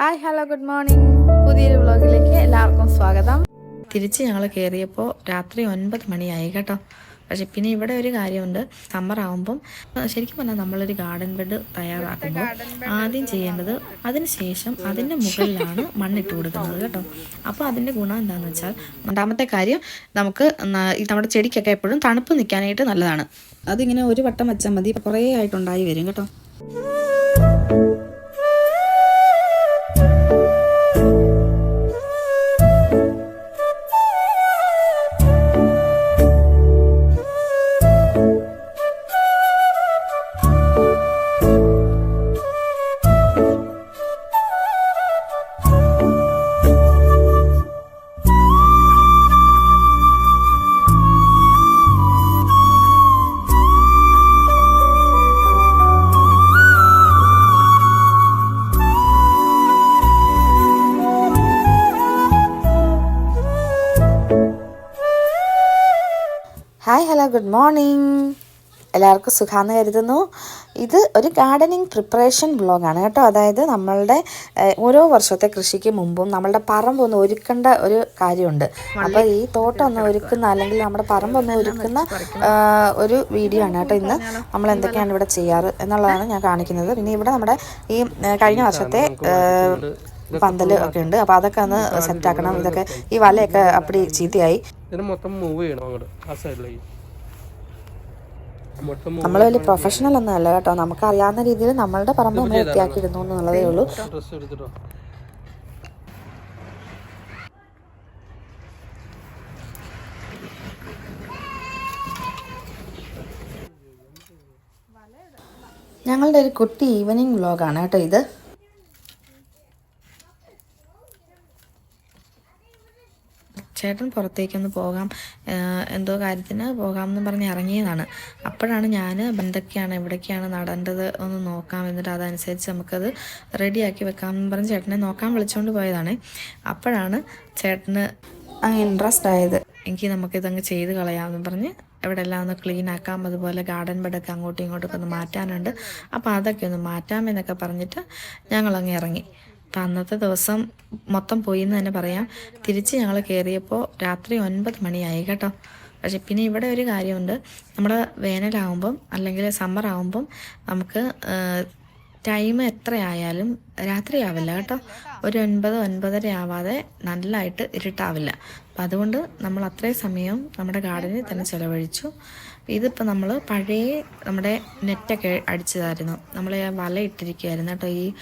Hi hello good morning പുതിയൊരു വ്ളോഗിലേക്ക് എല്ലാവർക്കും സ്വാഗതം. തിരിച്ച് ഞങ്ങൾ കയറിയപ്പോൾ രാത്രി ഒൻപത് മണിയായി കേട്ടോ. പക്ഷെ പിന്നെ ഇവിടെ ഒരു കാര്യമുണ്ട്. സമ്മർ ആകുമ്പം ശരിക്കും പറഞ്ഞാൽ നമ്മളൊരു ഗാർഡൻ ബെഡ് തയ്യാറാക്കുമ്പോൾ ആദ്യം ചെയ്യേണ്ടത് അതിന് ശേഷം അതിന്റെ മുകളിലാണ് മണ്ണിട്ട് കൊടുക്കുന്നത് കേട്ടോ. അപ്പോൾ അതിന്റെ ഗുണം എന്താണെന്ന് വെച്ചാൽ രണ്ടാമത്തെ കാര്യം നമുക്ക് നമ്മുടെ ചെടിക്കൊക്കെ എപ്പോഴും തണുപ്പ് നിൽക്കാനായിട്ട് നല്ലതാണ്. അതിങ്ങനെ ഒരു വട്ടം വെച്ചാൽ മതി. കുറേ ആയിട്ടുണ്ടായി വരും കേട്ടോ. ഗുഡ് മോർണിംഗ് എല്ലാവർക്കും സുഖാന്ന് കരുതുന്നു. ഇത് ഒരു ഗാർഡനിങ് പ്രിപ്പറേഷൻ ബ്ലോഗാണ് കേട്ടോ. അതായത് നമ്മളുടെ ഓരോ വർഷത്തെ കൃഷിക്ക് മുമ്പും നമ്മളുടെ പറമ്പ് ഒന്ന് ഒരുക്കേണ്ട ഒരു കാര്യമുണ്ട്. അപ്പോൾ ഈ തോട്ടം ഒന്ന് ഒരുക്കുന്ന അല്ലെങ്കിൽ നമ്മുടെ പറമ്പ് ഒന്ന് ഒരുക്കുന്ന ഒരു വീഡിയോ ആണ് കേട്ടോ ഇന്ന് നമ്മൾ എന്തൊക്കെയാണ് ഇവിടെ ചെയ്യാറ് എന്നുള്ളതാണ് ഞാൻ കാണിക്കുന്നത്. പിന്നെ ഇവിടെ നമ്മുടെ ഈ കഴിഞ്ഞ വർഷത്തെ പന്തൽ ഒക്കെ ഉണ്ട്. അപ്പോൾ അതൊക്കെ ഒന്ന് സെറ്റാക്കണം ഇതൊക്കെ ഈ വലയൊക്കെ അപ്പടി ചീത്തയായി. മൊത്തം മൂവ് ചെയ്യണം ആ സൈഡിലേക്ക് നമ്മൾ വലിയ പ്രൊഫഷണൽ ഒന്നും അല്ല കേട്ടോ. നമുക്ക് അറിയാവുന്ന രീതിയിൽ നമ്മളുടെ പറമ്പ് നമ്മൾ വൃത്തിയാക്കിയിരുന്നു എന്നുള്ളതേ ഉള്ളൂ. ഞങ്ങളുടെ ഒരു കുട്ടി ഈവനിങ് വ്ലോഗാണ് കേട്ടോ ഇത്. ചേട്ടൻ പുറത്തേക്കൊന്ന് പോകാം എന്തോ കാര്യത്തിന് പോകാം എന്ന് പറഞ്ഞ് ഇറങ്ങിയതാണ്. അപ്പോഴാണ് ഞാൻ എന്തൊക്കെയാണ് എവിടേക്കാണ് നടേണ്ടത് ഒന്ന് നോക്കാം എന്നിട്ട് അതനുസരിച്ച് നമുക്കത് റെഡിയാക്കി വെക്കാം എന്ന് പറഞ്ഞ് ചേട്ടനെ നോക്കാൻ വിളിച്ചുകൊണ്ട് പോയതാണ്. അപ്പോഴാണ് ചേട്ടന് അങ്ങ് ഇൻട്രസ്റ്റ് ആയത്. എനിക്ക് നമുക്കിതങ്ങ് ചെയ്ത് കളയാമെന്ന് പറഞ്ഞ് ഇവിടെ എല്ലാം ഒന്ന് ക്ലീൻ ആക്കാം അതുപോലെ ഗാർഡൻ ബെഡൊക്കെ അങ്ങോട്ടും ഇങ്ങോട്ടൊക്കെ ഒന്ന് മാറ്റാനുണ്ട്. അപ്പോൾ അതൊക്കെ ഒന്ന് മാറ്റാമെന്നൊക്കെ പറഞ്ഞിട്ട് ഞങ്ങളങ്ങ് ഇറങ്ങി. അന്നത്തെ ദിവസം മൊത്തം പോയി എന്ന് തന്നെ പറയാം. തിരിച്ച് ഞങ്ങൾ കയറിയപ്പോൾ രാത്രി ഒൻപത് മണിയായി കേട്ടോ. പക്ഷെ പിന്നെ ഇവിടെ ഒരു കാര്യമുണ്ട്. നമ്മൾ വേനലാവുമ്പം അല്ലെങ്കിൽ സമ്മർ ആകുമ്പം നമുക്ക് ടൈം എത്രയായാലും രാത്രിയാവില്ല കേട്ടോ. ഒരു ഒൻപത് ഒൻപതര ആവാതെ നല്ലതായിട്ട് ഇരുട്ടാവില്ല. അപ്പം അതുകൊണ്ട് നമ്മൾ അത്രയും സമയം നമ്മുടെ ഗാർഡനിൽ തന്നെ ചിലവഴിച്ചു. ഇതിപ്പോൾ നമ്മൾ പഴയ നമ്മുടെ നെറ്റൊക്കെ അടിച്ചതായിരുന്നു. നമ്മൾ വല ഇട്ടിരിക്കുകയായിരുന്നു കേട്ടോ. ഈ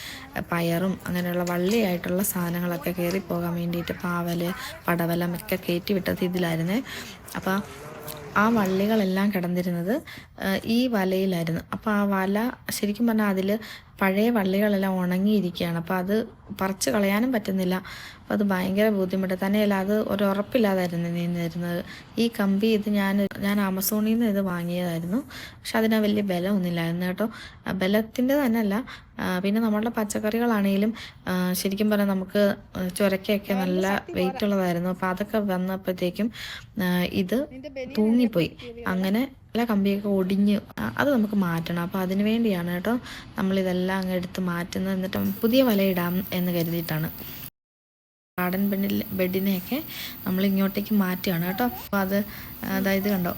പയറും അങ്ങനെയുള്ള വള്ളിയായിട്ടുള്ള സാധനങ്ങളൊക്കെ കയറി പോകാൻ വേണ്ടിയിട്ട് പാവൽ പടവലം ഒക്കെ കയറ്റി വിട്ടത് ഇതിലായിരുന്നേ. അപ്പോൾ ആ വള്ളികളെല്ലാം കിടന്നിരുന്നത് ഈ വലയിലായിരുന്നു. അപ്പോൾ ആ വല ശരിക്കും പറഞ്ഞാൽ അതിൽ പഴയ വള്ളികളെല്ലാം ഉണങ്ങിയിരിക്കുകയാണ്. അപ്പോൾ അത് പറിച്ച് കളയാനും പറ്റുന്നില്ല. അപ്പം അത് ഭയങ്കര ബുദ്ധിമുട്ട്. തന്നെയല്ല അത് ഒരു ഉറപ്പില്ലാതായിരുന്നു നിന്നിരുന്നത് ഈ കമ്പി ഇത് ഞാൻ ഞാൻ ആമസോണിൽ നിന്ന് ഇത് വാങ്ങിയതായിരുന്നു. പക്ഷെ അതിന് വലിയ ബലമൊന്നുമില്ലായിരുന്നു കേട്ടോ. ബലത്തിന്റെ തന്നെ അല്ല പിന്നെ നമ്മളുടെ പച്ചക്കറികളാണെങ്കിലും ശരിക്കും പറഞ്ഞാൽ നമുക്ക് ചുരക്കയൊക്കെ നല്ല വെയിറ്റ് ഉള്ളതായിരുന്നു. അപ്പോൾ അതൊക്കെ വന്നപ്പോഴത്തേക്കും ഇത് തൂങ്ങിപ്പോയി. അങ്ങനെ എല്ലാ കമ്പിയൊക്കെ ഒടിഞ്ഞ് അത് നമുക്ക് മാറ്റണം. അപ്പോൾ അതിന് വേണ്ടിയാണ് കേട്ടോ നമ്മളിതെല്ലാം അങ്ങ് എടുത്ത് മാറ്റുന്നത്. എന്നിട്ട് പുതിയ വല ഇടാം എന്ന് കരുതിയിട്ടാണ്. ഗാർഡൻ ബെഡിൽ ബെഡിനെയൊക്കെ നമ്മൾ ഇങ്ങോട്ടേക്ക് മാറ്റുകയാണ് കേട്ടോ. അപ്പോൾ അത് അതായത് കണ്ടോ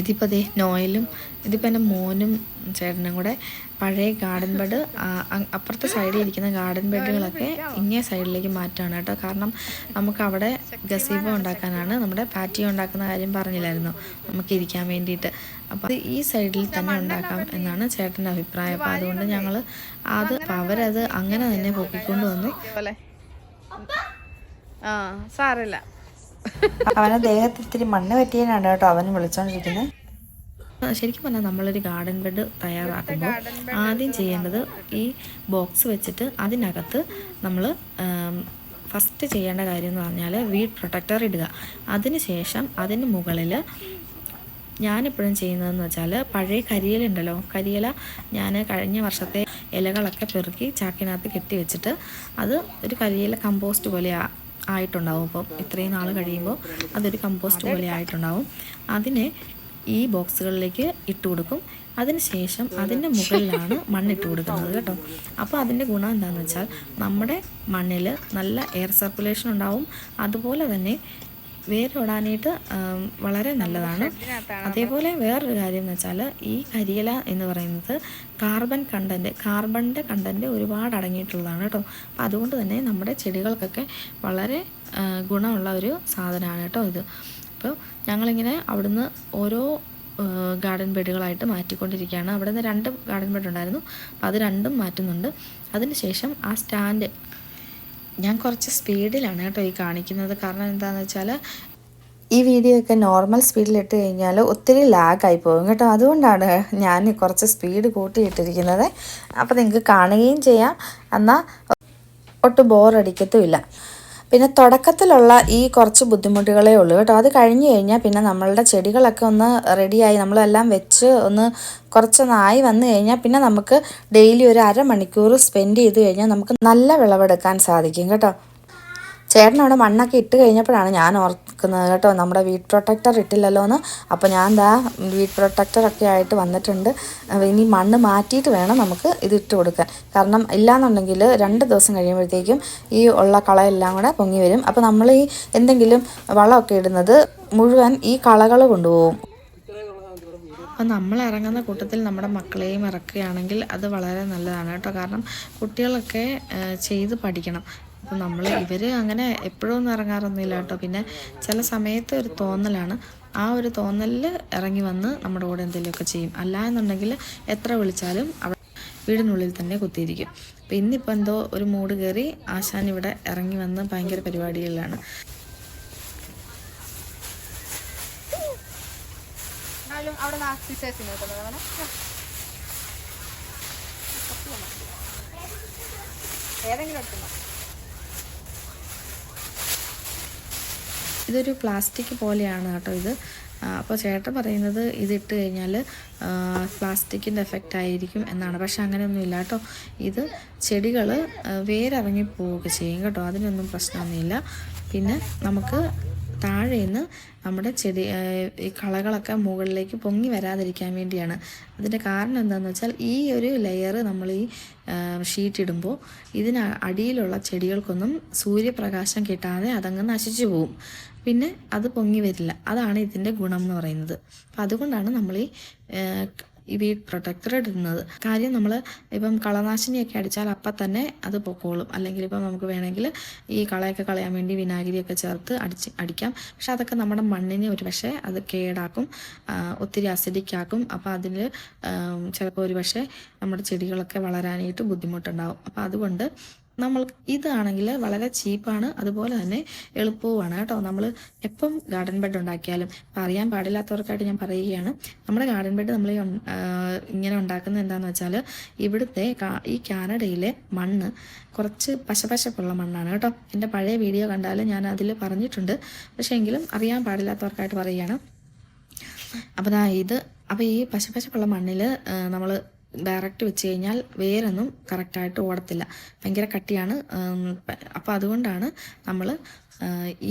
ഇതിപ്പോൾ അതേ നോയലും ഇതിപ്പോൾ എന്റെ മോനും ചേട്ടനും കൂടെ പഴയ ഗാർഡൻ ബെഡ് അപ്പുറത്തെ സൈഡിൽ ഇരിക്കുന്ന ഗാർഡൻ ബെഡുകളൊക്കെ ഇങ്ങേ സൈഡിലേക്ക് മാറ്റുകയാണ് കേട്ടോ. കാരണം നമുക്ക് അവിടെ ഗസീബോ ഉണ്ടാക്കാനാണ് നമ്മുടെ പാറ്റിയോ ഉണ്ടാക്കുന്ന കാര്യം പറഞ്ഞില്ലായിരുന്നു നമുക്ക് ഇരിക്കാൻ വേണ്ടിയിട്ട്. അപ്പോൾ ഈ സൈഡിൽ തന്നെ ഉണ്ടാക്കാം എന്നാണ് ചേട്ടന്റെ അഭിപ്രായം. അപ്പോൾ അതുകൊണ്ട് ഞങ്ങൾ അത് അവരത് അങ്ങനെ തന്നെ പൊക്കിക്കൊണ്ട് വന്നു ആ സാരമില്ല. അവനെ ദേഹത്ത് ഇത്തിരി മണ്ണ് പറ്റിയതിനാണ് കേട്ടോ അവൻ വിളിച്ചോണ്ടിരിക്കുന്നത് ശരിക്കും പറഞ്ഞാൽ നമ്മളൊരു ഗാർഡൻ ബെഡ് തയ്യാറാക്കുമ്പോൾ ആദ്യം ചെയ്യേണ്ടത് ഈ ബോക്സ് വെച്ചിട്ട് അതിനകത്ത് നമ്മൾ ഫസ്റ്റ് ചെയ്യേണ്ട കാര്യം എന്ന് പറഞ്ഞാൽ വീഡ് പ്രൊട്ടക്ടർ ഇടുക. അതിനുശേഷം അതിന് മുകളിൽ ഞാനെപ്പോഴും ചെയ്യുന്നതെന്ന് വെച്ചാൽ പഴയ കരിയിലുണ്ടല്ലോ കരിയില ഞാൻ കഴിഞ്ഞ വർഷത്തെ ഇലകളൊക്കെ പെറുക്കി ചാക്കിനകത്ത് കെട്ടി വെച്ചിട്ട് അത് ഒരു കരിയില കമ്പോസ്റ്റ് പോലെ ആ- ആയിട്ടുണ്ടാവും. അപ്പം ഇത്രയും നാൾ കഴിയുമ്പോൾ അതൊരു കമ്പോസ്റ്റ് പോലെ ആയിട്ടുണ്ടാവും. അതിനെ ഈ ബോക്സുകളിലേക്ക് ഇട്ട് കൊടുക്കും. അതിനുശേഷം അതിന്റെ മുകളിലാണ് മണ്ണിട്ട് കൊടുക്കുന്നത് കേട്ടോ. അപ്പോൾ അതിന്റെ ഗുണം എന്താണെന്ന് വെച്ചാൽ നമ്മുടെ മണ്ണിൽ നല്ല എയർ സർക്കുലേഷൻ ഉണ്ടാവും. അതുപോലെ തന്നെ വേരോടാനായിട്ട് വളരെ നല്ലതാണ്. അതേപോലെ വേറൊരു കാര്യം എന്ന് വെച്ചാൽ ഈ കരിയില എന്ന് പറയുന്നത് കാർബൺ കണ്ടന്റ് കാർബണിന്റെ കണ്ടന്റ് ഒരുപാട് അടങ്ങിയിട്ടുള്ളതാണ് കേട്ടോ. അപ്പോൾ അതുകൊണ്ട് തന്നെ നമ്മുടെ ചെടികൾക്കൊക്കെ വളരെ ഗുണമുള്ള ഒരു സാധനമാണ് കേട്ടോ ഇത്. അപ്പോൾ ഞങ്ങളിങ്ങനെ അവിടുന്ന് ഓരോ ഗാർഡൻ ബെഡുകളായിട്ട് മാറ്റിക്കൊണ്ടിരിക്കുകയാണ്. അവിടെ നിന്ന് രണ്ട് ഗാർഡൻ ബെഡ് ഉണ്ടായിരുന്നു അപ്പോൾ അത് രണ്ടും മാറ്റുന്നുണ്ട്. അതിനുശേഷം ആ സ്റ്റാൻഡ് ഞാൻ കുറച്ച് സ്പീഡിലാണ് കേട്ടോ ഈ കാണിക്കുന്നത്. കാരണം എന്താണെന്ന് വെച്ചാൽ ഈ വീഡിയോ ഒക്കെ നോർമൽ സ്പീഡിൽ ഇട്ട് കഴിഞ്ഞാൽ ഒത്തിരി ലാഗായി പോകും കേട്ടോ. അതുകൊണ്ടാണ് ഞാൻ കുറച്ച് സ്പീഡ് കൂട്ടിയിട്ടിരിക്കുന്നത്. അപ്പോൾ നിങ്ങൾക്ക് കാണുകയും ചെയ്യാം. എന്നാൽ ഒട്ടും ബോറടിക്കത്തുമില്ല പിന്നെ തുടക്കത്തിലുള്ള ഈ കുറച്ച് ബുദ്ധിമുട്ടുകളേ ഉള്ളൂ കേട്ടോ. അത് കഴിഞ്ഞ് കഴിഞ്ഞാൽ പിന്നെ നമ്മളുടെ ചെടികളൊക്കെ ഒന്ന് റെഡിയായി നമ്മളെല്ലാം വെച്ച് ഒന്ന് കുറച്ചൊന്നായി വന്നു കഴിഞ്ഞാൽ പിന്നെ നമുക്ക് ഡെയിലി ഒരു അരമണിക്കൂർ സ്പെൻഡ് ചെയ്ത് കഴിഞ്ഞാൽ നമുക്ക് നല്ല വിളവെടുക്കാൻ സാധിക്കും കേട്ടോ. ചേട്ടൻ അവിടെ മണ്ണൊക്കെ ഇട്ട് കഴിഞ്ഞപ്പോഴാണ് ഞാൻ ഓർക്കുന്നത് കേട്ടോ നമ്മുടെ വീട്ട് പ്രൊട്ടക്ടർ ഇട്ടില്ലല്ലോ എന്ന് അപ്പോൾ ഞാൻ ദാ വീട്ട് പ്രൊട്ടക്ടറൊക്കെ ആയിട്ട് വന്നിട്ടുണ്ട്. ഇനി മണ്ണ് മാറ്റിയിട്ട് വേണം നമുക്ക് ഇത് ഇട്ട് കൊടുക്കാൻ. കാരണം ഇല്ലാന്നുണ്ടെങ്കിൽ രണ്ട് ദിവസം കഴിയുമ്പോഴത്തേക്കും ഈ ഉള്ള കളയെല്ലാം കൂടെ പൊങ്ങി വരും. അപ്പോൾ നമ്മൾ ഈ എന്തെങ്കിലും വളമൊക്കെ ഇടുന്നത് മുഴുവൻ ഈ കളകൾ കൊണ്ടുപോകും. അപ്പം നമ്മൾ ഇറങ്ങുന്ന കൂട്ടത്തിൽ നമ്മുടെ മക്കളെയും ഇറക്കുകയാണെങ്കിൽ അത് വളരെ നല്ലതാണ് കേട്ടോ. കാരണം കുട്ടികളൊക്കെ ചെയ്ത് പഠിക്കണം. അപ്പം നമ്മൾ ഇവർ അങ്ങനെ എപ്പോഴും ഒന്നും ഇറങ്ങാറൊന്നുമില്ല കേട്ടോ. പിന്നെ ചില സമയത്ത് ഒരു തോന്നലാണ്. ആ ഒരു തോന്നലിൽ ഇറങ്ങി വന്ന് നമ്മുടെ കൂടെ എന്തെങ്കിലുമൊക്കെ ചെയ്യും. അല്ല എന്നുണ്ടെങ്കിൽ എത്ര വിളിച്ചാലും അവിടെ വീടിനുള്ളിൽ തന്നെ കുത്തിയിരിക്കും. അപ്പം ഇന്നിപ്പോൾ എന്തോ ഒരു മൂഡ് കയറി ആശാൻ ഇവിടെ ഇറങ്ങി വന്ന് ഭയങ്കര പരിപാടികളിലാണ്. ഏതെങ്കിലും എടുത്തുണ്ടോ ഇതൊരു പ്ലാസ്റ്റിക് പോലെയാണ് കേട്ടോ ഇത്. അപ്പോൾ ചേട്ടൻ പറയുന്നത് ഇതിട്ട് കഴിഞ്ഞാൽ പ്ലാസ്റ്റിക്കിന്റെ എഫക്റ്റ് ആയിരിക്കും എന്നാണ്. പക്ഷെ അങ്ങനെയൊന്നുമില്ല കേട്ടോ. ഇത് ചെടികൾ വേരിറങ്ങി പോവുകയൊക്കെ ചെയ്യും കേട്ടോ. അതിനൊന്നും പ്രശ്നമൊന്നുമില്ല. പിന്നെ നമുക്ക് താഴെ നിന്ന് നമ്മുടെ ചെടി ഈ കളകളൊക്കെ മുകളിലേക്ക് പൊങ്ങി വരാതിരിക്കാൻ വേണ്ടിയാണ്. അതിന്റെ കാരണം എന്താണെന്ന് വെച്ചാൽ ഈ ഒരു ലെയർ നമ്മൾ ഈ ഷീറ്റ് ഇടുമ്പോൾ ഇതിന് അടിയിലുള്ള ചെടികൾക്കൊന്നും സൂര്യപ്രകാശം കിട്ടാതെ അതങ്ങ് നശിച്ചു പോവും. പിന്നെ അത് പൊങ്ങി വരില്ല. അതാണ് ഇതിന്റെ ഗുണം എന്ന് പറയുന്നത്. അപ്പം അതുകൊണ്ടാണ് നമ്മൾ ഈ ഈ വീട് പ്രൊട്ടക്ടർ ഇടുന്നത്. കാര്യം നമ്മൾ ഇപ്പം കളനാശിനിയൊക്കെ അടിച്ചാൽ അപ്പം തന്നെ അത് പൊക്കോളും. അല്ലെങ്കിൽ ഇപ്പം നമുക്ക് വേണമെങ്കിൽ ഈ കളയൊക്കെ കളയാൻ വേണ്ടി വിനാഗിരിയൊക്കെ ചേർത്ത് അടിച്ച് അടിക്കാം. പക്ഷെ അതൊക്കെ നമ്മുടെ മണ്ണിനെ ഒരു പക്ഷേ അത് കേടാക്കും ഒത്തിരി അസിഡിക് ആക്കും അപ്പോൾ അതിൽ ചിലപ്പോൾ ഒരു പക്ഷേ നമ്മുടെ ചെടികളൊക്കെ വളരാനായിട്ട് ബുദ്ധിമുട്ടുണ്ടാവും. അപ്പോൾ അതുകൊണ്ട് നമ്മൾ ഇതാണെങ്കിൽ വളരെ ചീപ്പാണ് അതുപോലെ തന്നെ എളുപ്പവുമാണ് കേട്ടോ. നമ്മൾ എപ്പം ഗാർഡൻ ബെഡ് ഉണ്ടാക്കിയാലും അറിയാൻ പാടില്ലാത്തവർക്കായിട്ട് ഞാൻ പറയുകയാണ്. നമ്മുടെ ഗാർഡൻ ബെഡ് നമ്മൾ ഇങ്ങനെ ഉണ്ടാക്കുന്നത് എന്താണെന്ന് വെച്ചാൽ ഇവിടുത്തെ ഈ കാനഡയിലെ മണ്ണ് കുറച്ച് പശപശപ്പുള്ള മണ്ണാണ് കേട്ടോ. എന്റെ പഴയ വീഡിയോ കണ്ടാൽ ഞാൻ അതിൽ പറഞ്ഞിട്ടുണ്ട്. പക്ഷേ എങ്കിലും അറിയാൻ പാടില്ലാത്തവർക്കായിട്ട് പറയുകയാണ്. അപ്പോൾ ഇത് അപ്പോൾ ഈ പശപശപ്പുള്ള മണ്ണിൽ നമ്മൾ ഡയറക്റ്റ് വെച്ച് കഴിഞ്ഞാൽ വേരൊന്നും കറക്റ്റായിട്ട് ഓടത്തില്ല. ഭയങ്കര കട്ടിയാണ്. അപ്പോൾ അതുകൊണ്ടാണ് നമ്മൾ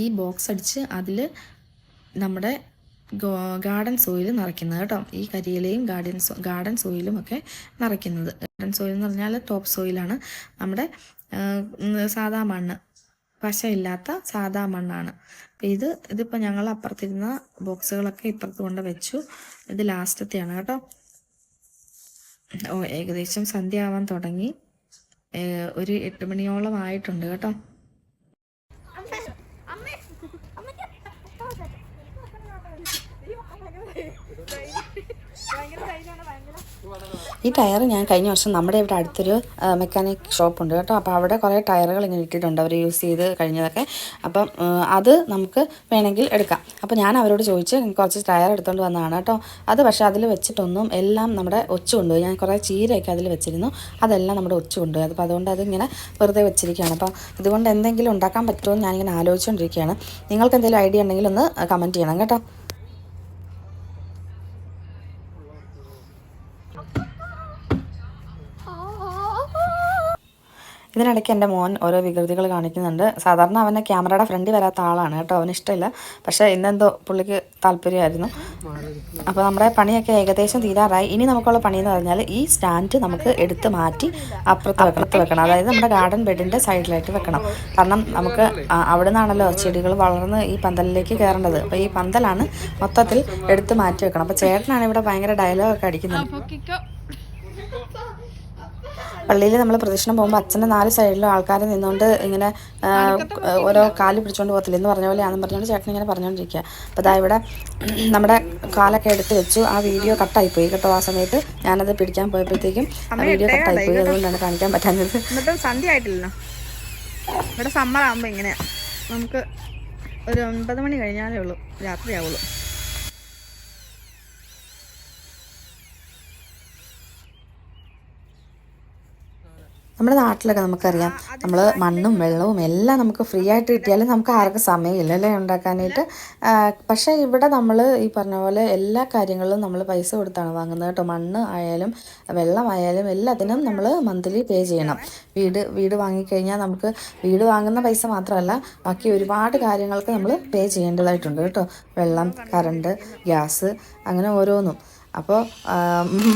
ഈ ബോക്സ് അടിച്ച് അതിൽ നമ്മുടെ ഗാർഡൻ സോയിൽ നിറയ്ക്കുന്നത് കേട്ടോ. ഈ കരിയിലയും ഗാർഡൻ സോ ഗാർഡൻ സോയിലും ഒക്കെ നിറയ്ക്കുന്നത്. ഗാർഡൻ സോയിൽ എന്ന് പറഞ്ഞാൽ ടോപ്പ് സോയിലാണ് നമ്മുടെ സാധാ മണ്ണ് പശയില്ലാത്ത സാദാ മണ്ണാണ്. അപ്പം ഇത് ഇതിപ്പോൾ ഞങ്ങൾ അപ്പുറത്തിരുന്ന ബോക്സുകളൊക്കെ ഇപ്പുറത്ത് കൊണ്ട് വെച്ചു. ഇത് ലാസ്റ്റത്തെയാണ് കേട്ടോ. ഓ ഏകദേശം സന്ധ്യ ആവാൻ തുടങ്ങി ഒരു എട്ട് മണിയോളം ആയിട്ടുണ്ട് കേട്ടോ. ഈ ടയർ ഞാൻ കഴിഞ്ഞ വർഷം നമ്മുടെ ഇവിടെ അടുത്തൊരു മെക്കാനിക് ഷോപ്പ് ഉണ്ട് കേട്ടോ. അപ്പോൾ അവിടെ കുറേ ടയറുകൾ ഇങ്ങനെ ഇട്ടിട്ടുണ്ട് അവർ യൂസ് ചെയ്ത് കഴിഞ്ഞതൊക്കെ. അപ്പം അത് നമുക്ക് വേണമെങ്കിൽ എടുക്കാം. അപ്പോൾ ഞാൻ അവരോട് ചോദിച്ച് കുറച്ച് ടയർ എടുത്തുകൊണ്ട് വന്നതാണ് കേട്ടോ. അത് പക്ഷേ അതിൽ വെച്ചിട്ടൊന്നും എല്ലാം നമ്മുടെ ഒച്ച കൊണ്ടുപോയി. ഞാൻ കുറേ ചീരയൊക്കെ അതിൽ വെച്ചിരുന്നു. അതെല്ലാം നമ്മുടെ ഒച്ച കൊണ്ടുപോയി. അപ്പോൾ അതുകൊണ്ട് അതിങ്ങനെ വെറുതെ വെച്ചിരിക്കുകയാണ്. അപ്പോൾ ഇതുകൊണ്ട് എന്തെങ്കിലും ഉണ്ടാക്കാൻ പറ്റുമോ എന്ന് ഞാനിങ്ങനെ ആലോചിച്ചുകൊണ്ടിരിക്കുകയാണ് നിങ്ങൾക്ക് എന്തെങ്കിലും ഐഡിയ ഉണ്ടെങ്കിൽ ഒന്ന് കമന്റ് ചെയ്യണം കേട്ടോ. ഇതിനിടയ്ക്ക് എന്റെ മോൻ ഓരോ വികൃതികൾ കാണിക്കുന്നുണ്ട്. സാധാരണ അവനെ ക്യാമറയുടെ ഫ്രണ്ടിൽ വരാത്ത ആളാണ് കേട്ടോ അവന് ഇഷ്ടമില്ല. പക്ഷേ ഇന്നെന്തോ പുള്ളിക്ക് താല്പര്യമായിരുന്നു. അപ്പോൾ നമ്മുടെ പണിയൊക്കെ ഏകദേശം തീരാറായി. ഇനി നമുക്കുള്ള പണി എന്ന് പറഞ്ഞാൽ ഈ സ്റ്റാൻഡ് നമുക്ക് എടുത്ത് മാറ്റി അപ്പുറത്ത് അപ്പുറത്ത് വെക്കണം. അതായത് നമ്മുടെ ഗാർഡൻ ബെഡിന്റെ സൈഡിലായിട്ട് വെക്കണം. കാരണം നമുക്ക് അവിടെ നിന്നാണല്ലോ ചെടികൾ വളർന്ന് ഈ പന്തലിലേക്ക് കയറേണ്ടത്. അപ്പോൾ ഈ പന്തലാണ് മൊത്തത്തിൽ എടുത്ത് മാറ്റി വെക്കണം. അപ്പോൾ ചേട്ടനാണ് ഇവിടെ ഭയങ്കര ഡയലോഗൊക്കെ അടിക്കുന്നത് പള്ളിയിൽ നമ്മൾ പ്രദക്ഷിണം പോകുമ്പോൾ അച്ഛന്റെ നാല് സൈഡിലും ആൾക്കാർ നിന്നുകൊണ്ട് ഇങ്ങനെ ഓരോ കാൽ പിടിച്ചുകൊണ്ട് പോകത്തില്ല എന്ന് പറഞ്ഞ പോലെയാണെന്ന് പറഞ്ഞുകൊണ്ട് ചേട്ടൻ ഇങ്ങനെ പറഞ്ഞുകൊണ്ടിരിക്കുക അപ്പോൾ അതാ ഇവിടെ നമ്മുടെ കാലൊക്കെ എടുത്ത് വെച്ചു. ആ വീഡിയോ കട്ടായി പോയി കേട്ടോ ആ സമയത്ത്. ഞാനത് പിടിക്കാൻ പോയപ്പോഴത്തേക്കും ആ വീഡിയോ കട്ടായി പോയി. അതുകൊണ്ടാണ് കാണിക്കാൻ പറ്റാഞ്ഞത്. സന്ധ്യ ആയിട്ടില്ലല്ലോ? ഇവിടെ സമ്മറാകുമ്പോൾ ഇങ്ങനെയാണ് ഇങ്ങനെയാ നമുക്ക് ഒരു ഒൻപത് മണി കഴിഞ്ഞാലേ ഉള്ളൂ. രാത്രിയാവുള്ളൂ. നമ്മുടെ നാട്ടിലൊക്കെ നമുക്കറിയാം നമ്മൾ മണ്ണും വെള്ളവും എല്ലാം നമുക്ക് ഫ്രീ ആയിട്ട് കിട്ടിയാലും നമുക്ക് ആർക്കും സമയമില്ല അല്ലേ ഉണ്ടാക്കാനായിട്ട് പക്ഷേ ഇവിടെ നമ്മൾ ഈ പറഞ്ഞ പോലെ എല്ലാ കാര്യങ്ങളിലും നമ്മൾ പൈസ കൊടുത്താണ് വാങ്ങുന്നത് കേട്ടോ. മണ്ണ് ആയാലും വെള്ളമായാലും എല്ലാത്തിനും നമ്മൾ മന്ത്ലി പേ ചെയ്യണം. വീട് വീട് വാങ്ങിക്കഴിഞ്ഞാൽ നമുക്ക് വീട് വാങ്ങുന്ന പൈസ മാത്രമല്ല ബാക്കി ഒരുപാട് കാര്യങ്ങൾക്ക് നമ്മൾ പേ ചെയ്യേണ്ടതായിട്ടുണ്ട് കേട്ടോ. വെള്ളം കറണ്ട് ഗ്യാസ് അങ്ങനെ ഓരോന്നും. അപ്പോൾ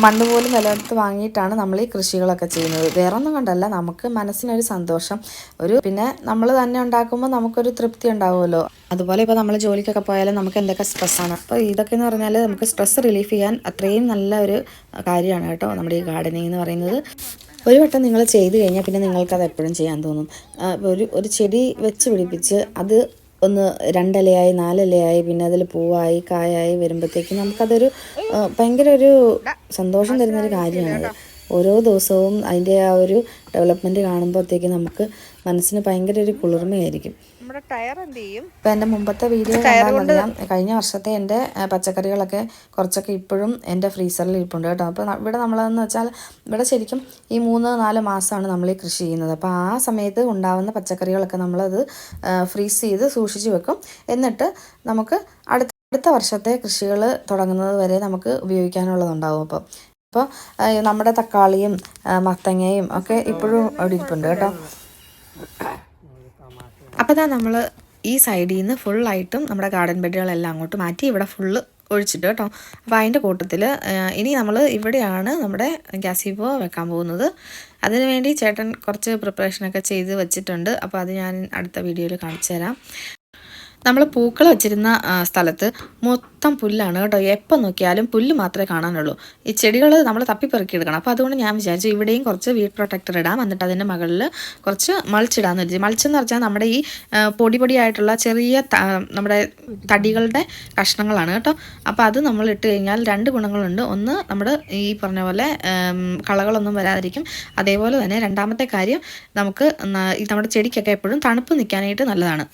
മണ്ണ് പോലും വില കൊടുത്ത് വാങ്ങിയിട്ടാണ് നമ്മൾ ഈ കൃഷികളൊക്കെ ചെയ്യുന്നത്. വേറെ ഒന്നും കൊണ്ടല്ല നമുക്ക് മനസ്സിനൊരു സന്തോഷം. ഒരു പിന്നെ നമ്മൾ തന്നെ ഉണ്ടാക്കുമ്പോൾ നമുക്കൊരു തൃപ്തി ഉണ്ടാവുമല്ലോ. അതുപോലെ ഇപ്പോൾ നമ്മൾ ജോലിക്കൊക്കെ പോയാലും നമുക്ക് എന്തൊക്കെ സ്ട്രെസ്സാണ് അപ്പോൾ ഇതൊക്കെ എന്ന് പറഞ്ഞാൽ നമുക്ക് സ്ട്രെസ് റിലീഫ് ചെയ്യാൻ അത്രയും നല്ല ഒരു കാര്യമാണ് കേട്ടോ നമ്മുടെ ഈ ഗാർഡനിങ് എന്ന് പറയുന്നത്. ഒരു വട്ടം നിങ്ങൾ ചെയ്ത് കഴിഞ്ഞാൽ പിന്നെ നിങ്ങൾക്കത് എപ്പോഴും ചെയ്യാൻ തോന്നും. ഒരു ഒരു ചെടി വെച്ച് പിടിപ്പിച്ച് അത് ഒന്ന് രണ്ടിലയായി നാലിലയായി പിന്നെ അതിൽ പൂവായി കായായി വരുമ്പോഴത്തേക്കും നമുക്കതൊരു ഭയങ്കര ഒരു സന്തോഷം തരുന്നൊരു കാര്യമാണ്. ഓരോ ദിവസവും അതിന്റെ ആ ഒരു ഡെവലപ്മെന്റ് കാണുമ്പോഴത്തേക്കും നമുക്ക് മനസ്സിന് ഭയങ്കര ഒരു കുളിർമയായിരിക്കും. നമ്മുടെ ടയർ എന്ത് ചെയ്യും? ഇപ്പം എന്റെ മുമ്പത്തെ വീഡിയോ കണ്ടാൽ കഴിഞ്ഞ വർഷത്തെ എന്റെ പച്ചക്കറികളൊക്കെ കുറച്ചൊക്കെ ഇപ്പോഴും എന്റെ ഫ്രീസറിൽ ഇരിപ്പുണ്ട് കേട്ടോ. അപ്പോൾ ഇവിടെ നമ്മളതെന്ന് വെച്ചാൽ ഇവിടെ ശരിക്കും ഈ മൂന്ന് നാല് മാസമാണ് നമ്മൾ ഈ കൃഷി ചെയ്യുന്നത്. അപ്പോൾ ആ സമയത്ത് ഉണ്ടാവുന്ന പച്ചക്കറികളൊക്കെ നമ്മളത് ഫ്രീസ് ചെയ്ത് സൂക്ഷിച്ച് വെക്കും. എന്നിട്ട് നമുക്ക് അടുത്ത അടുത്ത വർഷത്തെ കൃഷികൾ തുടങ്ങുന്നത് വരെ നമുക്ക് ഉപയോഗിക്കാനുള്ളതുണ്ടാവും അപ്പോൾ അപ്പോൾ നമ്മുടെ തക്കാളിയും മത്തങ്ങയും ഒക്കെ ഇപ്പോഴും അവിടെ ഇരിപ്പുണ്ട് കേട്ടോ. അപ്പോൾ ഇതാ നമ്മൾ ഈ സൈഡിൽ നിന്ന് ഫുള്ളായിട്ടും നമ്മുടെ ഗാർഡൻ ബെഡുകളെല്ലാം അങ്ങോട്ട് മാറ്റി ഇവിടെ ഫുള്ള് ഒഴിച്ചിട്ട് കേട്ടോ. അപ്പോൾ അതിന്റെ കൂട്ടത്തിൽ ഇനി നമ്മൾ ഇവിടെയാണ് നമ്മുടെ ഗ്യാസിപ്പോ വെക്കാൻ പോകുന്നത്. അതിന് വേണ്ടി ചേട്ടൻ കുറച്ച് പ്രിപ്പറേഷനൊക്കെ ചെയ്ത് വെച്ചിട്ടുണ്ട്. അപ്പോൾ അത് ഞാൻ അടുത്ത വീഡിയോയിൽ കാണിച്ചു തരാം നമ്മൾ പൂക്കൾ വെച്ചിരുന്ന സ്ഥലത്ത് മൊത്തം പുല്ലാണ് കേട്ടോ. എപ്പം നോക്കിയാലും പുല്ല് മാത്രമേ കാണാനുള്ളൂ. ഈ ചെടികൾ നമ്മൾ തപ്പിപ്പെറുക്കി എടുക്കണം അപ്പോൾ അതുകൊണ്ട് ഞാൻ വിചാരിച്ചു ഇവിടെയും കുറച്ച് വീട്ട് പ്രൊട്ടക്ടർ ഇടാം. എന്നിട്ട് അതിന്റെ മുകളിൽ കുറച്ച് മൾച്ചിടാമെന്ന് വെച്ചു മൾച്ച് എന്ന് പറഞ്ഞാൽ നമ്മുടെ ഈ പൊടി പൊടിയായിട്ടുള്ള ചെറിയ നമ്മുടെ തടികളുടെ കഷ്ണങ്ങളാണ് കേട്ടോ. അപ്പോൾ അത് നമ്മൾ ഇട്ട് കഴിഞ്ഞാൽ രണ്ട് ഗുണങ്ങളുണ്ട്. ഒന്ന് നമ്മുടെ ഈ പറഞ്ഞ പോലെ കളകളൊന്നും വരാതിരിക്കും. അതേപോലെ തന്നെ രണ്ടാമത്തെ കാര്യം നമുക്ക് നമ്മുടെ ചെടിക്കൊക്കെ എപ്പോഴും തണുപ്പ് നിൽക്കാനായിട്ട് നല്ലതാണ്.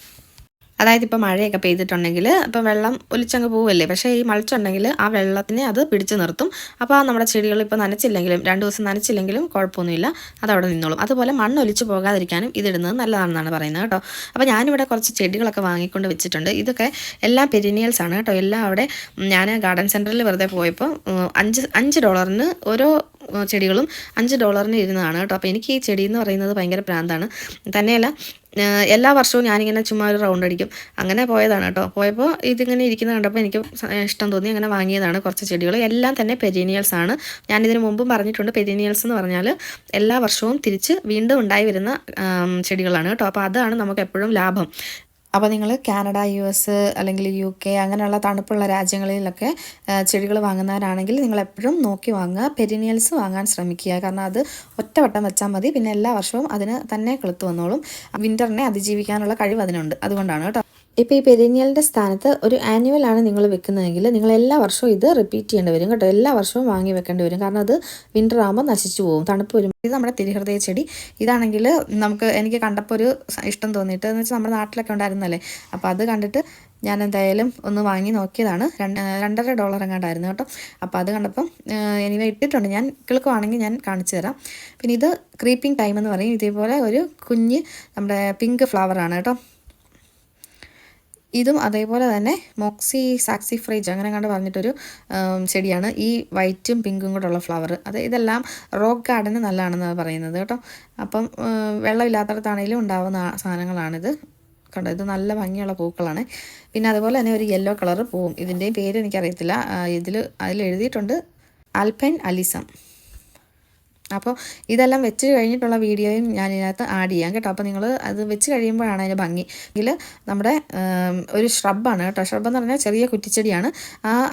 അതായത് ഇപ്പോൾ മഴയൊക്കെ പെയ്തിട്ടുണ്ടെങ്കിൽ ഇപ്പോൾ വെള്ളം ഒലിച്ചങ്ങ് പോവല്ലേ? പക്ഷേ ഈ മളിച്ചുണ്ടെങ്കിൽ ആ വെള്ളത്തിനെ അത് പിടിച്ചു നിർത്തും. അപ്പോൾ നമ്മുടെ ചെടികൾ ഇപ്പോൾ നനച്ചില്ലെങ്കിലും രണ്ട് ദിവസം നനച്ചില്ലെങ്കിലും കുഴപ്പമൊന്നുമില്ല. അതവിടെ നിന്നോളും. അതുപോലെ മണ്ണ് ഒലിച്ചു പോകാതിരിക്കാനും ഇതിടുന്നത് നല്ലതാണെന്നാണ് പറയുന്നത് കേട്ടോ. അപ്പോൾ ഞാനിവിടെ കുറച്ച് ചെടികളൊക്കെ വാങ്ങിക്കൊണ്ട് വെച്ചിട്ടുണ്ട്. ഇതൊക്കെ എല്ലാം പെരിനിയൽസ് ആണ് കേട്ടോ. എല്ലാം അവിടെ ഞാൻ ഗാർഡൻ സെന്ററിൽ വെറുതെ പോയപ്പോൾ അഞ്ച് അഞ്ച് ഡോളറിന് ഓരോ ചെടികളും അഞ്ച് ഡോളറിന് ഇരുന്നതാണ് കേട്ടോ. അപ്പോൾ എനിക്ക് ഈ ചെടി എന്ന് പറയുന്നത് ഭയങ്കര പ്രാന്താണ്. തന്നെയല്ല എല്ലാ വർഷവും ഞാനിങ്ങനെ ചുമ്മാ ഒരു റൗണ്ട് അടിക്കും. അങ്ങനെ പോയതാണ് കേട്ടോ പോയപ്പോൾ ഇതിങ്ങനെ ഇരിക്കുന്ന കണ്ടപ്പോൾ എനിക്ക് ഇഷ്ടം തോന്നി. അങ്ങനെ വാങ്ങിയതാണ് കുറച്ച് ചെടികൾ എല്ലാം തന്നെ പെരീനിയൽസ് ആണ്. ഞാനിതിനു മുമ്പും പറഞ്ഞിട്ടുണ്ട്. പെരീനിയൽസ് എന്ന് പറഞ്ഞാൽ എല്ലാ വർഷവും തിരിച്ച് വീണ്ടും ഉണ്ടായി വരുന്ന ചെടികളാണ് കേട്ടോ അപ്പോൾ അതാണ് നമുക്ക് എപ്പോഴും ലാഭം. അപ്പോൾ നിങ്ങൾ കാനഡ യു എസ് അല്ലെങ്കിൽ യു കെ അങ്ങനെയുള്ള തണുപ്പുള്ള രാജ്യങ്ങളിലൊക്കെ ചെടികൾ വാങ്ങുന്നവരാണെങ്കിൽ നിങ്ങൾ എപ്പോഴും നോക്കി വാങ്ങുക പെരിനിയൽസ് വാങ്ങാൻ ശ്രമിക്കുക. കാരണം അത് ഒറ്റവട്ടം വെച്ചാൽ മതി. പിന്നെ എല്ലാ വർഷവും അതിന് തന്നെ കിളുത്ത് വന്നോളും. വിന്ററിനെ അതിജീവിക്കാനുള്ള കഴിവ് അതിനുണ്ട്. അതുകൊണ്ടാണ് കേട്ടോ. ഇപ്പോൾ ഈ പെരിനിയലിന്റെ സ്ഥാനത്ത് ഒരു ആനുവൽ ആണ് നിങ്ങൾ വെക്കുന്നതെങ്കിൽ നിങ്ങൾ എല്ലാ വർഷവും ഇത് റിപ്പീറ്റ് ചെയ്യേണ്ടി വരും കേട്ടോ. എല്ലാ വർഷവും വാങ്ങി വെക്കേണ്ടി വരും. കാരണം അത് വിന്റർ ആകുമ്പോൾ നശിച്ചു പോകും. തണുപ്പ് വരും ഇത് നമ്മുടെ തിരിഹൃദയ ചെടി. ഇതാണെങ്കിൽ നമുക്ക് എനിക്ക് കണ്ടപ്പോൾ ഒരു ഇഷ്ടം തോന്നിയിട്ട് എന്ന് വെച്ചാൽ നമ്മുടെ നാട്ടിലൊക്കെ ഉണ്ടായിരുന്നല്ലേ? അപ്പോൾ അത് കണ്ടിട്ട് ഞാൻ എന്തായാലും ഒന്ന് വാങ്ങി നോക്കിയതാണ്. രണ്ട് രണ്ടര ഡോളർ എങ്ങാണ്ടായിരുന്നു കേട്ടോ. അപ്പോൾ അത് കണ്ടപ്പം എനിവ ഇട്ടിട്ടുണ്ട്. ഞാൻ കിളുക്കുവാണെങ്കിൽ ഞാൻ കാണിച്ചു തരാം. പിന്നെ ഇത് ക്രീപ്പിംഗ് ടൈം എന്ന് പറയും. ഇതേപോലെ ഒരു കുഞ്ഞ് നമ്മുടെ പിങ്ക് ഫ്ലവറാണ് കേട്ടോ. ഇതും അതേപോലെ തന്നെ മോക്സി സാക്സി ഫ്രൈജ് അങ്ങനെ കണ്ട് പറഞ്ഞിട്ടൊരു ചെടിയാണ്. ഈ വൈറ്റും പിങ്കും കൂടെ ഉള്ള ഫ്ലവർ. അത് ഇതെല്ലാം റോക്ക് ഗാർഡന് നല്ലതാണെന്നാണ് പറയുന്നത് കേട്ടോ. അപ്പം വെള്ളമില്ലാത്തടത്താണെങ്കിലും ഉണ്ടാവുന്ന സാധനങ്ങളാണിത്. കണ്ടോ ഇത് നല്ല ഭംഗിയുള്ള പൂക്കളാണ്. പിന്നെ അതുപോലെ തന്നെ ഒരു യെല്ലോ കളർ പൂവും. ഇതിന്റെയും പേര് എനിക്കറിയത്തില്ല. ഇതിൽ അതിൽ എഴുതിയിട്ടുണ്ട് ആൽപൈൻ അലിസം. അപ്പോൾ ഇതെല്ലാം വെച്ച് കഴിഞ്ഞിട്ടുള്ള വീഡിയോയും ഞാൻ ഇതിനകത്ത് ആഡ് ചെയ്യാം കേട്ടോ. അപ്പോൾ നിങ്ങൾ അത് വെച്ച് കഴിയുമ്പോഴാണ് അതിന്റെ ഭംഗി. ഇതിൽ നമ്മുടെ ഒരു ഷ്രബാണ് കേട്ടോ. ഷ്രബ് എന്ന് പറഞ്ഞാൽ ചെറിയ കുറ്റിച്ചെടിയാണ്.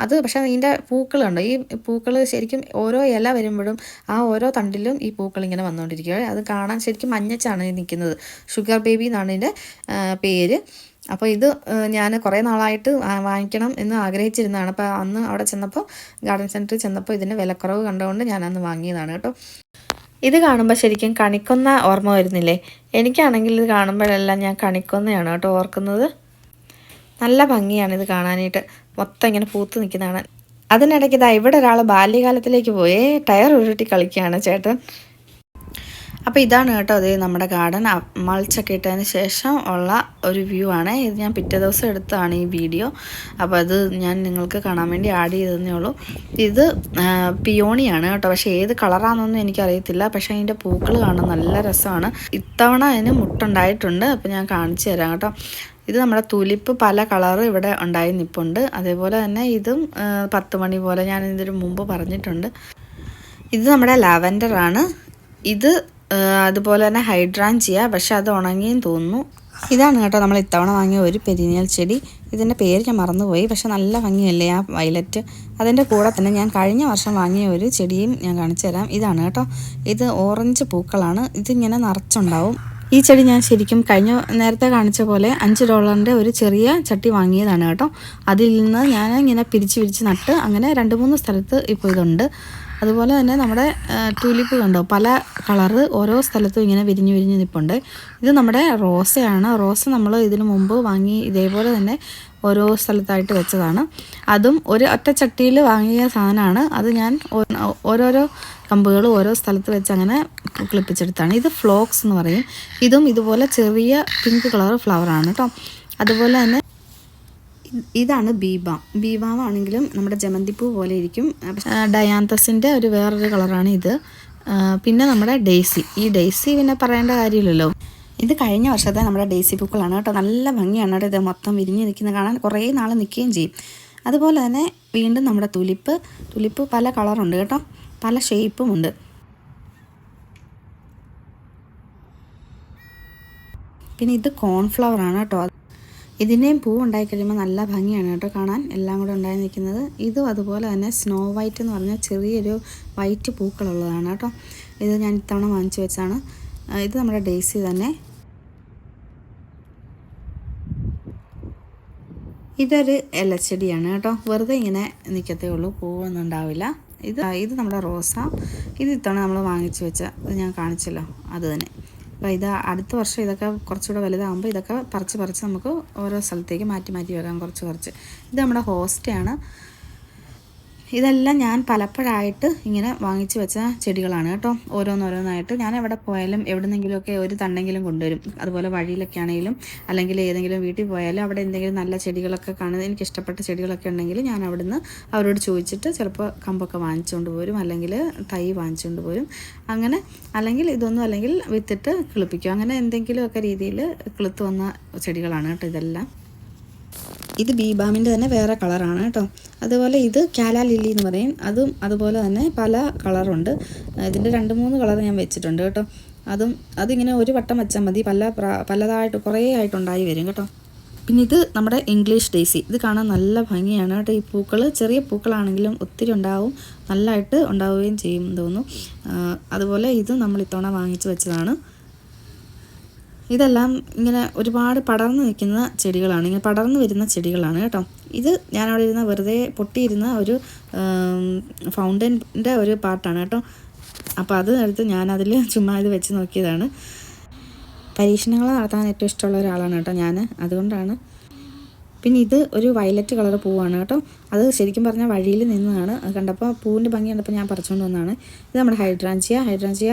അത് പക്ഷേ ഇതിന്റെ പൂക്കളുണ്ട്. ഈ പൂക്കൾ ശരിക്കും ഓരോ ഇല വരുമ്പോഴും ആ ഓരോ തണ്ടിലും ഈ പൂക്കൾ ഇങ്ങനെ വന്നുകൊണ്ടിരിക്കുക അത് കാണാൻ ശരിക്കും മഞ്ഞച്ചാണ് നിൽക്കുന്നത്. ഷുഗർ ബേബി എന്നാണ് ഇതിന്റെ പേര്. അപ്പോൾ ഇത് ഞാൻ കുറേ നാളായിട്ട് വാങ്ങിക്കണം എന്ന് ആഗ്രഹിച്ചിരുന്നതാണ്. അപ്പോൾ അന്ന് അവിടെ ചെന്നപ്പോൾ ഗാർഡൻ സെന്ററിൽ ചെന്നപ്പോൾ ഇതിന്റെ വിലക്കുറവ് കണ്ടുകൊണ്ട് ഞാൻ അന്ന് വാങ്ങിയതാണ് കേട്ടോ. ഇത് കാണുമ്പോൾ ശരിക്കും കണിക്കൊന്ന ഓർമ്മ വരുന്നില്ലേ? എനിക്കാണെങ്കിൽ ഇത് കാണുമ്പോഴെല്ലാം ഞാൻ കണിക്കൊന്നയാണ് കേട്ടോ ഓർക്കുന്നത്. നല്ല ഭംഗിയാണ് ഇത് കാണാനായിട്ട്. മൊത്തം ഇങ്ങനെ പൂത്ത് നിൽക്കുന്നതാണ് അതിനിടയ്ക്ക് ഇതാ ഇവിടെ ഒരാൾ ബാല്യകാലത്തിലേക്ക് പോയേ. ടയർ ഉരുട്ടി കളിക്കുകയാണ് ചേട്ടൻ. അപ്പോൾ ഇതാണ് കേട്ടോ അത് നമ്മുടെ ഗാർഡൻ. മൾച്ചൊക്കെ ഇട്ടതിന് ശേഷം ഉള്ള ഒരു വ്യൂ ആണ്. ഇത് ഞാൻ പിറ്റേ ദിവസം എടുത്തതാണ് ഈ വീഡിയോ. അപ്പോൾ അത് ഞാൻ നിങ്ങൾക്ക് കാണാൻ വേണ്ടി ആഡ് ചെയ്തതേ ഉള്ളൂ. ഇത് പിയോണിയാണ് കേട്ടോ. പക്ഷേ ഏത് കളറാണെന്നൊന്നും എനിക്കറിയത്തില്ല. പക്ഷേ അതിന്റെ പൂക്കൾ കാണാൻ നല്ല രസമാണ്. ഇത്തവണ അതിന് മുട്ടുണ്ടായിട്ടുണ്ട്. അപ്പോൾ ഞാൻ കാണിച്ചു തരാം കേട്ടോ. ഇത് നമ്മുടെ തുലിപ്പ് പല കളറ് ഇവിടെ ഉണ്ടായി നിൽപ്പുണ്ട് അതേപോലെ തന്നെ ഇതും പത്ത് മണി പോലെ ഞാൻ ഇതിന് മുമ്പ് പറഞ്ഞിട്ടുണ്ട്. ഇത് നമ്മുടെ ലാവൻഡർ ആണ്. ഇത് അതുപോലെ തന്നെ ഹൈഡ്രാഞ്ചിയ പക്ഷെ അത് ഉണങ്ങിയും തോന്നുന്നു. ഇതാണ് കേട്ടോ നമ്മൾ ഇത്തവണ വാങ്ങിയ ഒരു പെരിനിയൽ ചെടി. ഇതിന്റെ പേര് ഞാൻ മറന്നുപോയി പക്ഷെ നല്ല ഭംഗിയല്ലേ ആ വയലറ്റ്. അതിന്റെ കൂടെ തന്നെ ഞാൻ കഴിഞ്ഞ വർഷം വാങ്ങിയ ഒരു ചെടിയും ഞാൻ കാണിച്ചു തരാം. ഇതാണ് കേട്ടോ. ഇത് ഓറഞ്ച് പൂക്കളാണ്. ഇതിങ്ങനെ നിറച്ചുണ്ടാവും. ഈ ചെടി ഞാൻ ശരിക്കും കഴിഞ്ഞ നേരത്തെ കാണിച്ച പോലെ അഞ്ച് ഡോളറിന്റെ ഒരു ചെറിയ ചട്ടി വാങ്ങിയതാണ് കേട്ടോ. അതിൽ നിന്ന് ഞാൻ ഇങ്ങനെ പിരിച്ച് പിരിച്ച് നട്ട് അങ്ങനെ രണ്ട് മൂന്ന് സ്ഥലത്ത് ഇപ്പോൾ ഇതുണ്ട്. അതുപോലെ തന്നെ നമ്മുടെ ട്യൂലിപ്പ് കണ്ടോ? പല കളറ് ഓരോ സ്ഥലത്തും ഇങ്ങനെ വിരിഞ്ഞ് വിരിഞ്ഞ് നിൽപ്പുണ്ട് ഇത് നമ്മുടെ റോസയാണ്. റോസ് നമ്മൾ ഇതിനു മുമ്പ് വാങ്ങി ഇതേപോലെ തന്നെ ഓരോ സ്ഥലത്തായിട്ട് വെച്ചതാണ്. അതും ഒരു ഒറ്റ ചട്ടിയിൽ വാങ്ങിയ സാധനമാണ്. അത് ഞാൻ ഓരോരോ കമ്പുകൾ ഓരോ സ്ഥലത്ത് വെച്ച് അങ്ങനെ കിളിപ്പിച്ചെടുത്താണ് ഇത് ഫ്ലോക്സ് എന്ന് പറയും. ഇതും ഇതുപോലെ ചെറിയ പിങ്ക് കളർ ഫ്ലവറാണ് കേട്ടോ. അതുപോലെ തന്നെ ഇതാണ് ബീബാം. ബീബാം ആണെങ്കിലും നമ്മുടെ ജമന്തിപ്പൂ പോലെ ഇരിക്കും. ഡയാന്തസിന്റെ ഒരു വേറൊരു കളറാണ് ഇത്. പിന്നെ നമ്മുടെ ഡെയ്സി. ഈ ഡെയ്സി പിന്നെ പറയേണ്ട കാര്യമില്ലല്ലോ. ഇത് കഴിഞ്ഞ വർഷത്തെ നമ്മുടെ ഡെയ്സി പൂക്കളാണ് കേട്ടോ. നല്ല ഭംഗിയാണ് കേട്ടോ ഇത് മൊത്തം വിരിഞ്ഞ് നിൽക്കുന്ന കാണാൻ. കുറേ നാൾ നിൽക്കുകയും ചെയ്യും. അതുപോലെ തന്നെ വീണ്ടും നമ്മുടെ തുലിപ്പ്. തുലിപ്പ് പല കളറുണ്ട് കേട്ടോ. പല ഷേപ്പും ഉണ്ട്. പിന്നെ ഇത് കോൺഫ്ലവർ ആണ് കേട്ടോ. ഇതിന്റെയും പൂ ഉണ്ടായി കഴിയുമ്പോൾ നല്ല ഭംഗിയാണ് കേട്ടോ കാണാൻ. എല്ലാം കൂടെ ഉണ്ടായി നിൽക്കുന്നത്. ഇതും അതുപോലെ തന്നെ സ്നോ വൈറ്റ് എന്ന് പറഞ്ഞാൽ ചെറിയൊരു വൈറ്റ് പൂക്കളുള്ളതാണ് കേട്ടോ. ഇത് ഞാൻ ഇത്തവണ വാങ്ങിച്ചു വെച്ചാണ് ഇത് നമ്മുടെ ഡേസി തന്നെ. ഇതൊരു ഇലച്ചെടിയാണ് കേട്ടോ. വെറുതെ ഇങ്ങനെ നിൽക്കത്തേ ഉള്ളൂ. പൂവൊന്നും ഉണ്ടാവില്ല. ഇത് ഇത് നമ്മുടെ റോസ. ഇത് ഇത്തവണ നമ്മൾ വാങ്ങിച്ചു വെച്ച ഞാൻ കാണിച്ചല്ലോ. അത് തന്നെ. അപ്പോൾ ഇത് അടുത്ത വർഷം ഇതൊക്കെ കുറച്ചുകൂടെ വലുതാകുമ്പോൾ ഇതൊക്കെ പറിച്ച് പറിച്ച് നമുക്ക് ഓരോ സ്ഥലത്തേക്ക് മാറ്റി മാറ്റി വെക്കാം കുറച്ച് കുറച്ച്. ഇത് നമ്മുടെ ഹോസ്റ്റയാണ്. ഇതെല്ലാം ഞാൻ പലപ്പോഴായിട്ട് ഇങ്ങനെ വാങ്ങിച്ചു വെച്ച ചെടികളാണ് കേട്ടോ. ഓരോന്നോരോന്നായിട്ട് ഞാൻ എവിടെ പോയാലും എവിടെന്നെങ്കിലുമൊക്കെ ഒരു തണ്ടെങ്കിലും കൊണ്ടുവരും. അതുപോലെ വഴിയിലൊക്കെ ആണെങ്കിലും അല്ലെങ്കിൽ ഏതെങ്കിലും വീട്ടിൽ പോയാലും അവിടെ എന്തെങ്കിലും നല്ല ചെടികളൊക്കെ കാണുന്നത് എനിക്ക് ഇഷ്ടപ്പെട്ട ചെടികളൊക്കെ ഉണ്ടെങ്കിൽ ഞാൻ അവിടുന്ന് അവരോട് ചോദിച്ചിട്ട് ചിലപ്പോൾ കമ്പൊക്കെ വാങ്ങിച്ചുകൊണ്ട് പോരും അല്ലെങ്കിൽ തൈ വാങ്ങിച്ചുകൊണ്ട് പോരും. അങ്ങനെ അല്ലെങ്കിൽ ഇതൊന്നും അല്ലെങ്കിൽ വിത്തിട്ട് കിളിപ്പിക്കും. അങ്ങനെ എന്തെങ്കിലുമൊക്കെ രീതിയിൽ കിളുത്ത് വന്ന ചെടികളാണ് കേട്ടോ ഇതെല്ലാം. ഇത് ബീബാമിന്റെ തന്നെ വേറെ കളറാണ് കേട്ടോ. അതുപോലെ ഇത് കാലാ ലില്ലി എന്ന് പറയും. അതും അതുപോലെ തന്നെ പല കളറുണ്ട്. ഇതിന്റെ രണ്ട് മൂന്ന് കളർ ഞാൻ വെച്ചിട്ടുണ്ട് കേട്ടോ. അതും അതിങ്ങനെ ഒരു വട്ടം വെച്ചാൽ മതി. പല പലതായിട്ട് കുറേ ആയിട്ടുണ്ടായി വരും കേട്ടോ. പിന്നെ ഇത് നമ്മുടെ ഇംഗ്ലീഷ് ഡേസി ഇത് കാണാൻ നല്ല ഭംഗിയാണ് കേട്ടോ. ഈ പൂക്കൾ ചെറിയ പൂക്കളാണെങ്കിലും ഒത്തിരി ഉണ്ടാവും. നല്ലതായിട്ട് ഉണ്ടാവുകയും ചെയ്യും തോന്നുന്നു. അതുപോലെ ഇത് നമ്മൾ ഇത്തവണ വാങ്ങിച്ചു വെച്ചതാണ്. ഇതെല്ലാം ഇങ്ങനെ ഒരുപാട് പടർന്നു നിൽക്കുന്ന ചെടികളാണ്. ഇങ്ങനെ പടർന്നു വരുന്ന ചെടികളാണ് കേട്ടോ. ഇത് ഞാനവിടെ ഇരുന്ന വെറുതെ പൊട്ടിയിരുന്ന ഒരു ഫൗണ്ടന്റെ ഒരു പാർട്ടാണ് കേട്ടോ. അപ്പോൾ അത് എടുത്ത് ഞാനതിൽ ചുമ്മാ ഇത് വെച്ച് നോക്കിയതാണ്. പരീക്ഷണങ്ങൾ നടത്താൻ ഏറ്റവും ഇഷ്ടമുള്ള ഒരാളാണ് കേട്ടോ ഞാൻ അതുകൊണ്ടാണ് പിന്നെ ഇത് ഒരു വയലറ്റ് കളർ പൂവാണ് കേട്ടോ. അത് ശരിക്കും പറഞ്ഞാൽ വഴിയിൽ നിന്നതാണ്. അത് കണ്ടപ്പോൾ പൂവിന്റെ ഭംഗി കണ്ടപ്പോൾ ഞാൻ പറിച്ചുകൊണ്ട് വന്നതാണ്. ഇത് നമ്മുടെ ഹൈഡ്രാഞ്ചിയ. ഹൈഡ്രാഞ്ചിയ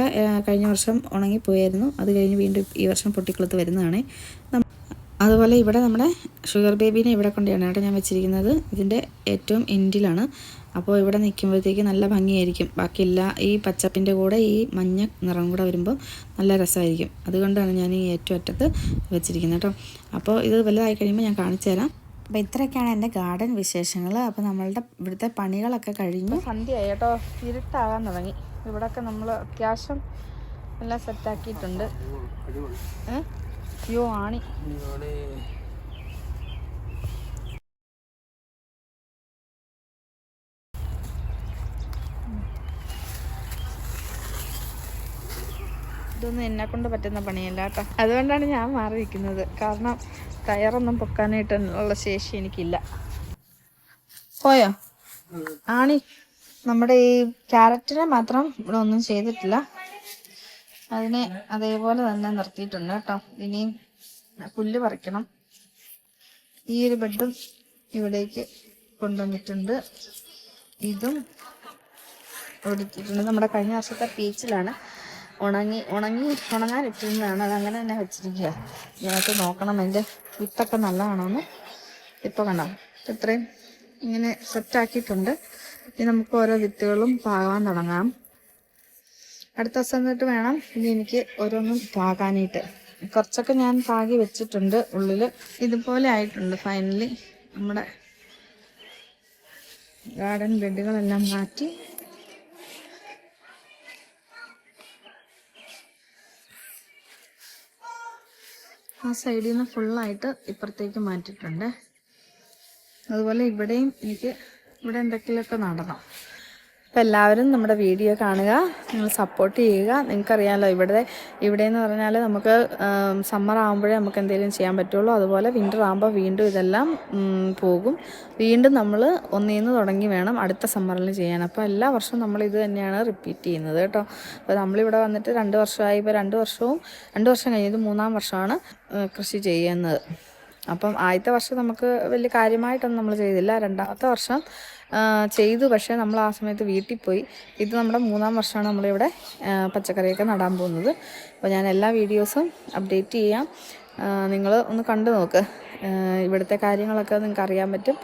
കഴിഞ്ഞ വർഷം ഉണങ്ങിപ്പോയായിരുന്നു അത് കഴിഞ്ഞ് വീണ്ടും ഈ വർഷം പൊട്ടിക്കുളത്ത് വരുന്നതാണ്. അതുപോലെ ഇവിടെ നമ്മുടെ ഷുഗർ ബേബീനെ ഇവിടെ കൊണ്ടാണ് കേട്ടോ ഞാൻ വെച്ചിരിക്കുന്നത് ഇതിന്റെ ഏറ്റവും എൻഡിലാണ്. അപ്പോൾ ഇവിടെ നിൽക്കുമ്പോഴത്തേക്ക് നല്ല ഭംഗിയായിരിക്കും. ബാക്കി എല്ലാ ഈ പച്ചപ്പിന്റെ കൂടെ ഈ മഞ്ഞ നിറം കൂടെ വരുമ്പോൾ നല്ല രസമായിരിക്കും. അതുകൊണ്ടാണ് ഞാൻ ഈ ഏറ്റവും അറ്റത്ത് വെച്ചിരിക്കുന്നത് കേട്ടോ. അപ്പോൾ ഇത് വലുതായി കഴിയുമ്പോൾ ഞാൻ കാണിച്ചു തരാം. അപ്പോൾ ഇത്രയൊക്കെയാണ് എന്റെ ഗാർഡൻ വിശേഷങ്ങൾ. അപ്പോൾ നമ്മളുടെ ഇവിടുത്തെ പണികളൊക്കെ കഴിഞ്ഞു. സന്ധ്യയായി കേട്ടോ. ഇരുട്ടാകാൻ തുടങ്ങി. ഇവിടെയൊക്കെ നമ്മൾ അത്യാവശ്യം എല്ലാം സെറ്റാക്കിയിട്ടുണ്ട് അയ്യോ ആണി. ഇതൊന്നും എന്നെ കൊണ്ട് പറ്റുന്ന പണിയല്ല കേട്ടോ. അതുകൊണ്ടാണ് ഞാൻ മാറി നിൽക്കുന്നത്. കാരണം ടയറൊന്നും പൊക്കാനായിട്ടുള്ള ശേഷി എനിക്കില്ല. പോയോ? ആണി നമ്മുടെ ഈ ക്യാരറ്റിനെ മാത്രം ഇവിടെ ഒന്നും ചെയ്തിട്ടില്ല. അതിനെ അതേപോലെ തന്നെ നിർത്തിയിട്ടുണ്ട് കേട്ടോ. ഇനിയും പുല്ല് പറിക്കണം. ഈ ഒരു ബെഡും ഇവിടേക്ക് കൊണ്ടുവന്നിട്ടുണ്ട്. ഇതും ഇവിടെ നമ്മുടെ കഴിഞ്ഞ വർഷത്തെ പീച്ചിലാണ്. ഉണങ്ങി ഉണങ്ങി ഉണങ്ങാൻ ഇട്ടിരുന്നതാണ്. അത് അങ്ങനെ തന്നെ വെച്ചിരിക്കുക ഇതിനകത്ത് നോക്കണം. എന്റെ വിത്തൊക്കെ നല്ലതാണോന്ന് ഇപ്പോൾ കണ്ടോ ഇത്രയും ഇങ്ങനെ സെറ്റാക്കിയിട്ടുണ്ട് ഇനി നമുക്ക് ഓരോ വിത്തുകളും പാകാൻ തുടങ്ങാം. അടുത്ത ദിവസം തൊട്ട് വേണം. ഇനി എനിക്ക് ഓരോന്നും പാകാനായിട്ട്. കുറച്ചൊക്കെ ഞാൻ പാകി വെച്ചിട്ടുണ്ട് ഉള്ളിൽ ഇതുപോലെ ആയിട്ടുണ്ട് ഫൈനലി നമ്മുടെ ഗാർഡൻ ബെഡുകളെല്ലാം മാറ്റി. ആ സൈഡിൽ നിന്ന് ഫുള്ളായിട്ട് ഇപ്പുറത്തേക്ക് മാറ്റിയിട്ടുണ്ട്. അതുപോലെ ഇവിടെയും എനിക്ക് ഇവിടെ എന്തെങ്കിലുമൊക്കെ നടണം. അപ്പോൾ എല്ലാവരും നമ്മുടെ വീഡിയോ കാണുക നിങ്ങൾ സപ്പോർട്ട് ചെയ്യുക. നിങ്ങൾക്കറിയാമല്ലോ ഇവിടെ ഇവിടെ എന്ന് പറഞ്ഞാൽ നമുക്ക് സമ്മർ ആകുമ്പോഴേ നമുക്ക് എന്തെങ്കിലും ചെയ്യാൻ പറ്റുള്ളൂ. അതുപോലെ വിന്റർ ആകുമ്പോൾ വീണ്ടും ഇതെല്ലാം പോകും. വീണ്ടും നമ്മൾ ഒന്നിന്ന് തുടങ്ങി വേണം അടുത്ത സമ്മറിൽ ചെയ്യാൻ. അപ്പോൾ എല്ലാ വർഷവും നമ്മൾ ഇത് തന്നെയാണ് റിപ്പീറ്റ് ചെയ്യുന്നത് കേട്ടോ. അപ്പോൾ നമ്മളിവിടെ വന്നിട്ട് രണ്ട് വർഷമായി. ഇപ്പോൾ രണ്ട് വർഷവും രണ്ട് വർഷം കഴിഞ്ഞത് മൂന്നാം വർഷമാണ് കൃഷി ചെയ്യുന്നത്. അപ്പം ആദ്യത്തെ വർഷം നമുക്ക് വലിയ കാര്യമായിട്ടൊന്നും നമ്മൾ ചെയ്തില്ല. രണ്ടാമത്തെ വർഷം ചെയ്തു. പക്ഷേ നമ്മൾ ആ സമയത്ത് വീട്ടിൽ പോയി. ഇത് നമ്മുടെ മൂന്നാം വർഷമാണ് നമ്മളിവിടെ പച്ചക്കറിയൊക്കെ നടാൻ പോകുന്നത്. അപ്പോൾ ഞാൻ എല്ലാ വീഡിയോസും അപ്ഡേറ്റ് ചെയ്യാം. നിങ്ങൾ ഒന്ന് കണ്ടു നോക്ക്. ഇവിടുത്തെ കാര്യങ്ങളൊക്കെ നിങ്ങൾക്ക് അറിയാൻ പറ്റും.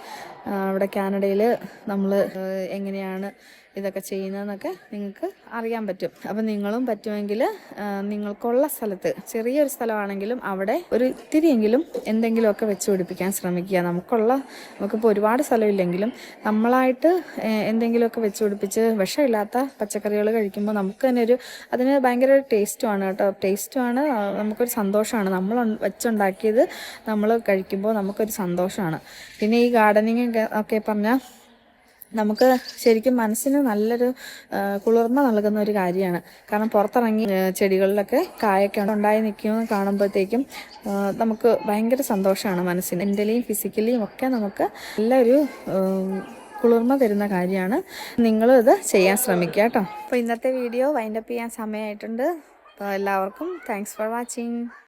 ഇവിടെ കാനഡയിൽ നമ്മൾ എങ്ങനെയാണ് ഇതൊക്കെ ചെയ്യുന്നതെന്നൊക്കെ നിങ്ങൾക്ക് അറിയാൻ പറ്റും. അപ്പം നിങ്ങളും പറ്റുമെങ്കിൽ നിങ്ങൾക്കുള്ള സ്ഥലത്ത് ചെറിയൊരു സ്ഥലമാണെങ്കിലും അവിടെ ഒരു ഇത്തിരിയെങ്കിലും എന്തെങ്കിലുമൊക്കെ വെച്ച് പിടിപ്പിക്കാൻ ശ്രമിക്കുക. നമുക്കുള്ള നമുക്കിപ്പോൾ ഒരുപാട് സ്ഥലമില്ലെങ്കിലും നമ്മളായിട്ട് എന്തെങ്കിലുമൊക്കെ വെച്ച് പിടിപ്പിച്ച് വിഷമില്ലാത്ത പച്ചക്കറികൾ കഴിക്കുമ്പോൾ നമുക്ക് തന്നെ ഒരു അതിന് ഭയങ്കര ഒരു ടേസ്റ്റുമാണ് കേട്ടോ. ടേസ്റ്റുമാണ് നമുക്കൊരു സന്തോഷമാണ്. നമ്മൾ വെച്ചുണ്ടാക്കിയത് നമ്മൾ കഴിക്കുമ്പോൾ നമുക്കൊരു സന്തോഷമാണ്. പിന്നെ ഈ ഗാർഡനിങ് ഒക്കെ പറഞ്ഞാൽ നമുക്ക് ശരിക്കും മനസ്സിന് നല്ലൊരു കുളിർമ നൽകുന്ന ഒരു കാര്യമാണ്. കാരണം പുറത്തിറങ്ങി ചെടികളിലൊക്കെ കായൊക്കെ ഉണ്ടായി നിൽക്കുമെന്ന് കാണുമ്പോഴത്തേക്കും നമുക്ക് ഭയങ്കര സന്തോഷമാണ് മനസ്സിന്. മെന്റലിയും ഫിസിക്കലിയും ഒക്കെ നമുക്ക് നല്ലൊരു കുളിർമ തരുന്ന കാര്യമാണ്. നിങ്ങളും ഇത് ചെയ്യാൻ ശ്രമിക്കുക കേട്ടോ. അപ്പോൾ ഇന്നത്തെ വീഡിയോ വൈൻഡപ്പ് ചെയ്യാൻ സമയമായിട്ടുണ്ട്. അപ്പോൾ എല്ലാവർക്കും താങ്ക്സ് ഫോർ വാച്ചിങ്